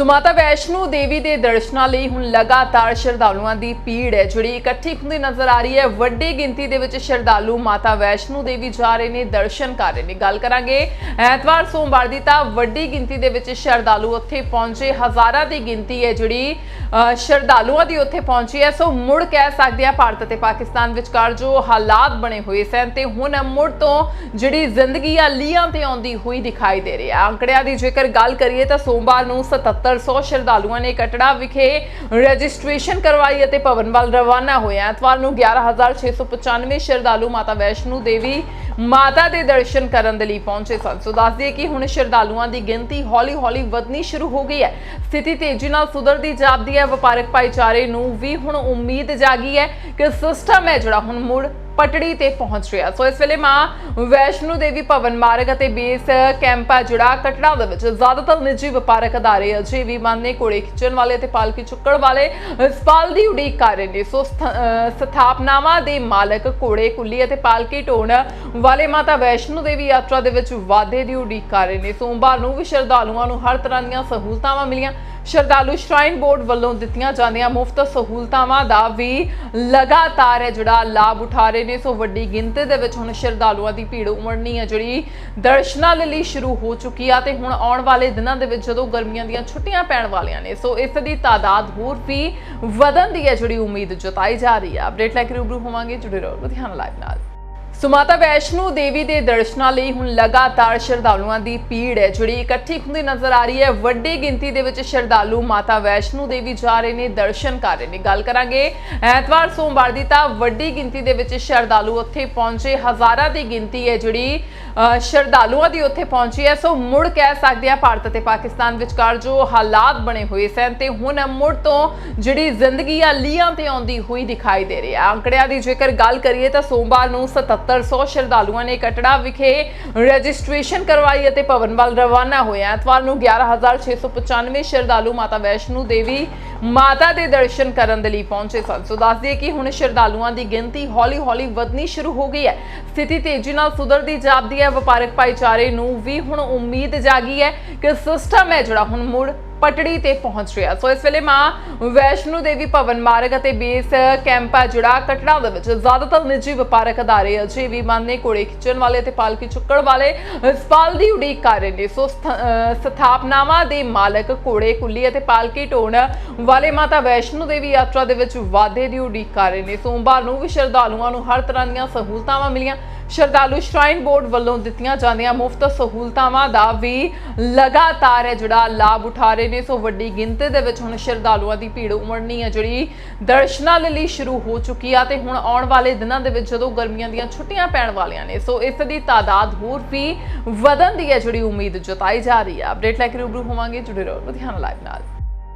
ਸੋ ਮਾਤਾ ਵੈਸ਼ਨੋ ਦੇਵੀ ਦੇ ਦਰਸ਼ਨਾਂ ਲਈ ਹੁਣ ਲਗਾਤਾਰ ਸ਼ਰਧਾਲੂਆਂ ਦੀ ਭੀੜ ਹੈ। ਜਿਹੜੀ ਇਕੱਠੀ ਹੁੰਦੀ ਨਜ਼ਰ ਆ ਰਹੀ ਹੈ। ਵੱਡੀ ਗਿਣਤੀ ਦੇ ਵਿੱਚ ਸ਼ਰਧਾਲੂ ਮਾਤਾ ਵੈਸ਼ਨੋ ਦੇਵੀ ਜਾ ਰਹੇ ਨੇ, ਦਰਸ਼ਨ ਕਰ ਰਹੇ ਨੇ। ਗੱਲ ਕਰਾਂਗੇ ਐਤਵਾਰ, ਸੋਮਵਾਰ ਦੀ ਤਾਂ ਵੱਡੀ ਗਿਣਤੀ ਦੇ ਵਿੱਚ ਸ਼ਰਧਾਲੂ ਉੱਥੇ ਪਹੁੰਚੇ। ਹਜ਼ਾਰਾਂ ਦੀ ਗਿਣਤੀ ਹੈ ਜਿਹੜੀ ਸ਼ਰਧਾਲੂਆਂ ਦੀ ਉੱਥੇ ਪਹੁੰਚੀ ਹੈ। ਸੋ ਮੁੜ ਕਹਿ ਸਕਦੇ ਆ ਭਾਰਤ ਅਤੇ ਪਾਕਿਸਤਾਨ ਵਿਚਕਾਰ ਜੋ ਹਾਲਾਤ ਬਣੇ ਹੋਏ ਸਨ ਤੇ ਹੁਣ ਮੁੜ ਤੋਂ ਜਿਹੜੀ ਜ਼ਿੰਦਗੀ ਆ, ਲੀਹਾਂ ਤੇ ਆਉਂਦੀ ਹੋਈ ਦਿਖਾਈ ਦੇ ਰਹੀ ਹੈ। ਅੰਕੜਿਆਂ ਦੀ ਜੇਕਰ ਗੱਲ ਕਰੀਏ ਤਾਂ ਸੋਮਵਾਰ ਨੂੰ 7700 ਸ਼ਰਧਾਲੂਆਂ ਨੇ ਕਟੜਾ ਵਿਖੇ ਰਜਿਸਟ੍ਰੇਸ਼ਨ ਕਰਵਾਈ ਅਤੇ ਭਵਨ ਰਵਾਨਾ ਹੋਏ ਐਤਵਾਰ ਨੂੰ 11695 ਸ਼ਰਧਾਲੂ ਮਾਤਾ ਵੈਸ਼ਨੂ ਦੇਵੀ ਮਾਤਾ ਦੇ ਦਰਸ਼ਨ ਕਰਨ ਦੇ ਲਈ ਪਹੁੰਚੇ ਸਨ। ਸੋ ਦੱਸ ਦਈਏ ਕਿ ਹੁਣ ਸ਼ਰਧਾਲੂਆਂ ਦੀ ਗਿਣਤੀ ਹੌਲੀ-ਹੌਲੀ ਵਧਣੀ ਸ਼ੁਰੂ ਹੋ ਗਈ ਹੈ। ਸਥਿਤੀ ਤੇਜ਼ੀ ਨਾਲ ਸੁਧਰਦੀ ਜਾਪਦੀ ਹੈ। ਵਪਾਰਕ ਭਾਈਚਾਰੇ ਨੂੰ ਵੀ ਹੁਣ ਉਮੀਦ ਜਾਗੀ ਹੈ ਕਿ ਸਿਸਟਮ ਹੈ ਜਿਹੜਾ ਹੁਣ ਮੁੜ ਪਟੜੀ ਤੇ ਪਹੁੰਚ ਰਿਹਾ। ਸੋ ਇਸ ਵੇਲੇ ਮਾਂ ਵੈਸ਼ਨੂ ਦੇਵੀ ਭਵਨ ਮਾਰਗ ਅਤੇ ਬੇਸ ਕੈਂਪ ਆ ਕਟੜਾ ਦੇ ਵਿੱਚ ਜ਼ਿਆਦਾਤਰ ਨਿੱਜੀ ਵਪਾਰਕ ਅਦਾਰੇ ਅਜੇ ਵੀ ਬੰਦ ਨੇ ਘੋੜੇ ਖਿੱਚਣ ਵਾਲੇ ਤੇ ਪਾਲਕੀ ਚੁੱਕਣ ਵਾਲੇ ਇਸ ਦੀ ਉਡੀਕ ਕਰ ਰਹੇ ਨੇ। ਸੋ ਅਹ ਸਥਾਪਨਾਵਾਂ ਦੇ ਮਾਲਕ ਘੋੜੇ, ਕੁੱਲੀ ਅਤੇ ਪਾਲਕੀ ਢੋਣ ਵਾਲੇ ਮਾਤਾ ਵੈਸ਼ਨੂ ਦੇਵੀ ਯਾਤਰਾ ਦੇ ਵਿੱਚ ਵਾਧੇ ਦੀ ਉਡੀਕ ਕਰ ਰਹੇ ਨੇ। ਸੋਮਵਾਰ ਨੂੰ ਵੀ ਸ਼ਰਧਾਲੂਆਂ ਨੂੰ ਹਰ ਤਰ੍ਹਾਂ ਦੀਆਂ ਸਹੂਲਤਾਂ ਮਿਲੀਆਂ। ਸ਼ਰਧਾਲੂ ਸ਼ਰਾਈਨ ਬੋਰਡ ਵੱਲੋਂ ਦਿੱਤੀਆਂ ਜਾਂਦੀਆਂ ਮੁਫਤ ਸਹੂਲਤਾਵਾਂ ਦਾ ਵੀ ਲਗਾਤਾਰ ਹੈ, ਜਿਹੜਾ ਲਾਭ ਉਠਾ ਰਹੇ ਨੇ। ਸੋ ਵੱਡੀ ਗਿਣਤੀ ਦੇ ਵਿੱਚ ਹੁਣ ਸ਼ਰਧਾਲੂਆਂ ਦੀ ਭੀੜ ਉਮੜਨੀ ਹੈ, ਜਿਹੜੀ ਦਰਸ਼ਨਾਂ ਦੇ ਲਈ ਸ਼ੁਰੂ ਹੋ ਚੁੱਕੀ ਆ ਤੇ ਹੁਣ ਆਉਣ ਵਾਲੇ ਦਿਨਾਂ ਦੇ ਵਿੱਚ ਜਦੋਂ ਗਰਮੀਆਂ ਦੀਆਂ ਛੁੱਟੀਆਂ ਪੈਣ ਵਾਲੀਆਂ ਨੇ, ਸੋ ਇਸ ਦੀ ਤਾਦਾਦ ਹੋਰ ਵੀ ਵਧਣ ਦੀ ਹੈ, ਜਿਹੜੀ ਉਮੀਦ ਜਤਾਈ ਜਾ ਰਹੀ ਹੈ। ਅਪਡੇਟ ਲੈ ਕੇ ਰੂਬਰੂ ਹੋਵਾਂਗੇ ਜੁੜੇ ਰਹੋ ਲੁਧਿਆਣਾ ਲਾਈਵ ਨਾਲ। ਸੋ ਮਾਤਾ ਵੈਸ਼ਨੋ ਦੇਵੀ ਦੇ ਦਰਸ਼ਨਾਂ ਲਈ ਹੁਣ ਲਗਾਤਾਰ ਸ਼ਰਧਾਲੂਆਂ ਦੀ ਭੀੜ ਹੈ। ਜਿਹੜੀ ਇਕੱਠੀ ਹੁੰਦੀ ਨਜ਼ਰ ਆ ਰਹੀ ਹੈ। ਵੱਡੀ ਗਿਣਤੀ ਦੇ ਵਿੱਚ ਸ਼ਰਧਾਲੂ ਮਾਤਾ ਵੈਸ਼ਨੋ ਦੇਵੀ ਜਾ ਰਹੇ ਨੇ, ਦਰਸ਼ਨ ਕਰ ਰਹੇ ਨੇ। ਗੱਲ ਕਰਾਂਗੇ ਐਤਵਾਰ ਸੋਮਵਾਰ ਦੀ ਤਾਂ ਵੱਡੀ ਗਿਣਤੀ ਦੇ ਵਿੱਚ ਸ਼ਰਧਾਲੂ ਉੱਥੇ ਪਹੁੰਚੇ। ਹਜ਼ਾਰਾਂ ਦੀ ਗਿਣਤੀ ਹੈ ਜਿਹੜੀ ਸ਼ਰਧਾਲੂਆਂ ਦੀ ਉੱਥੇ ਪਹੁੰਚੀ ਹੈ। ਸੋ ਮੁੜ ਕਹਿ ਸਕਦੇ ਆ ਭਾਰਤ ਅਤੇ ਪਾਕਿਸਤਾਨ ਵਿਚਕਾਰ ਜੋ ਹਾਲਾਤ ਬਣੇ ਹੋਏ ਸਨ ਤੇ ਹੁਣ ਮੁੜ ਤੋਂ ਜਿਹੜੀ ਜ਼ਿੰਦਗੀ ਆ, ਲੀਹਾਂ ਤੇ ਆਉਂਦੀ ਹੋਈ ਦਿਖਾਈ ਦੇ ਰਹੀ ਹੈ। ਅੰਕੜਿਆਂ ਦੀ ਜੇਕਰ ਗੱਲ ਕਰੀਏ ਤਾਂ ਸੋਮਵਾਰ ਨੂੰ 7700 ਸ਼ਰਧਾਲੂਆਂ ਨੇ ਕਟੜਾ ਵਿਖੇ ਰਜਿਸਟ੍ਰੇਸ਼ਨ ਕਰਵਾਈ ਅਤੇ ਭਵਨ ਰਵਾਨਾ ਹੋਏ ਐਤਵਾਰ ਨੂੰ 11695 ਸ਼ਰਧਾਲੂ ਮਾਤਾ ਵੈਸ਼ਨੂ ਦੇਵੀ ਮਾਤਾ ਦੇ ਦਰਸ਼ਨ ਕਰਨ ਦੇ ਲਈ ਪਹੁੰਚੇ ਸਨ। ਸੋ ਦੱਸ ਦਈਏ ਕਿ ਹੁਣ ਸ਼ਰਧਾਲੂਆਂ ਦੀ ਗਿਣਤੀ ਹੌਲੀ-ਹੌਲੀ ਵਧਣੀ ਸ਼ੁਰੂ ਹੋ ਗਈ ਹੈ। ਸਥਿਤੀ ਤੇਜ਼ੀ ਨਾਲ ਸੁਧਰਦੀ ਜਾਪਦੀ ਹੈ। ਵਪਾਰਕ ਭਾਈਚਾਰੇ ਨੂੰ ਵੀ ਹੁਣ ਉਮੀਦ ਜਾਗੀ ਹੈ ਕਿ ਸਿਸਟਮ ਹੈ ਜਿਹੜਾ ਹੁਣ ਮੁੜ ਪਟੜੀ ਤੇ ਪਹੁੰਚ ਰਿਹਾ। ਸੋ ਇਸ ਵੇਲੇ ਮਾਂ ਵੈਸ਼ਨੂ ਦੇਵੀ ਭਵਨ ਮਾਰਗ ਅਤੇ ਬੇਸ ਕੈਂਪ ਆ ਕਟੜਾ ਦੇ ਵਿੱਚ ਜ਼ਿਆਦਾਤਰ ਨਿੱਜੀ ਵਪਾਰਕ ਅਦਾਰੇ ਅਜੇ ਵੀ ਬੰਦ ਨੇ ਖਿੱਚਣ ਵਾਲੇ ਤੇ ਪਾਲਕੀ ਚੁੱਕਣ ਵਾਲੇ ਇਸ ਪਾਲ ਦੀ ਉਡੀਕ ਕਰ ਰਹੇ ਨੇ। ਸੋ ਸਥ- ਸਥਾਪਨਾਵਾਂ ਦੇ ਮਾਲਕ ਘੋੜੇ, ਕੁੱਲੀ ਅਤੇ ਪਾਲਕੀ ਢੋਣ ਵਾਲੇ ਮਾਤਾ ਵੈਸ਼ਨੂ ਦੇਵੀ ਯਾਤਰਾ ਦੇ ਵਿੱਚ ਵਾਧੇ ਦੀ ਉਡੀਕ ਕਰ ਰਹੇ ਨੇ। ਸੋਮਵਾਰ ਨੂੰ ਵੀ ਸ਼ਰਧਾਲੂਆਂ ਨੂੰ ਹਰ ਤਰ੍ਹਾਂ ਦੀਆਂ ਸਹੂਲਤਾਵਾਂ ਮਿਲੀਆਂ। ਸ਼ਰਧਾਲੂ ਸ਼ਰਾਈਨ ਬੋਰਡ ਵੱਲੋਂ ਦਿੱਤੀਆਂ ਜਾਂਦੀਆਂ ਮੁਫਤ ਸਹੂਲਤਾਵਾਂ ਦਾ ਵੀ ਲਗਾਤਾਰ ਹੈ ਜਿਹੜਾ ਲਾਭ ਉਠਾ ਰਹੇ ਨੇ। ਸੋ ਵੱਡੀ ਗਿਣਤੀ ਦੇ ਵਿੱਚ ਹੁਣ ਸ਼ਰਧਾਲੂਆਂ ਦੀ ਭੀੜ ਉਮੜਨੀ ਹੈ, ਜਿਹੜੀ ਦਰਸ਼ਨਾਂ ਦੇ ਲਈ ਸ਼ੁਰੂ ਹੋ ਚੁੱਕੀ ਆ ਤੇ ਹੁਣ ਆਉਣ ਵਾਲੇ ਦਿਨਾਂ ਦੇ ਵਿੱਚ ਜਦੋਂ ਗਰਮੀਆਂ ਦੀਆਂ ਛੁੱਟੀਆਂ ਪੈਣ ਵਾਲੀਆਂ ਨੇ, ਸੋ ਇਸ ਦੀ ਤਾਦਾਦ ਹੋਰ ਵੀ ਵਧਣ ਦੀ ਹੈ, ਜਿਹੜੀ ਉਮੀਦ ਜਤਾਈ ਜਾ ਰਹੀ ਹੈ। ਅਪਡੇਟ ਲੈ ਕੇ ਰੂਬਰੂ ਹੋਵਾਂਗੇ ਜੁੜੇ ਰਹੋ ਲੁਧਿਆਣਾ ਲਾਈਵ ਨਾਲ।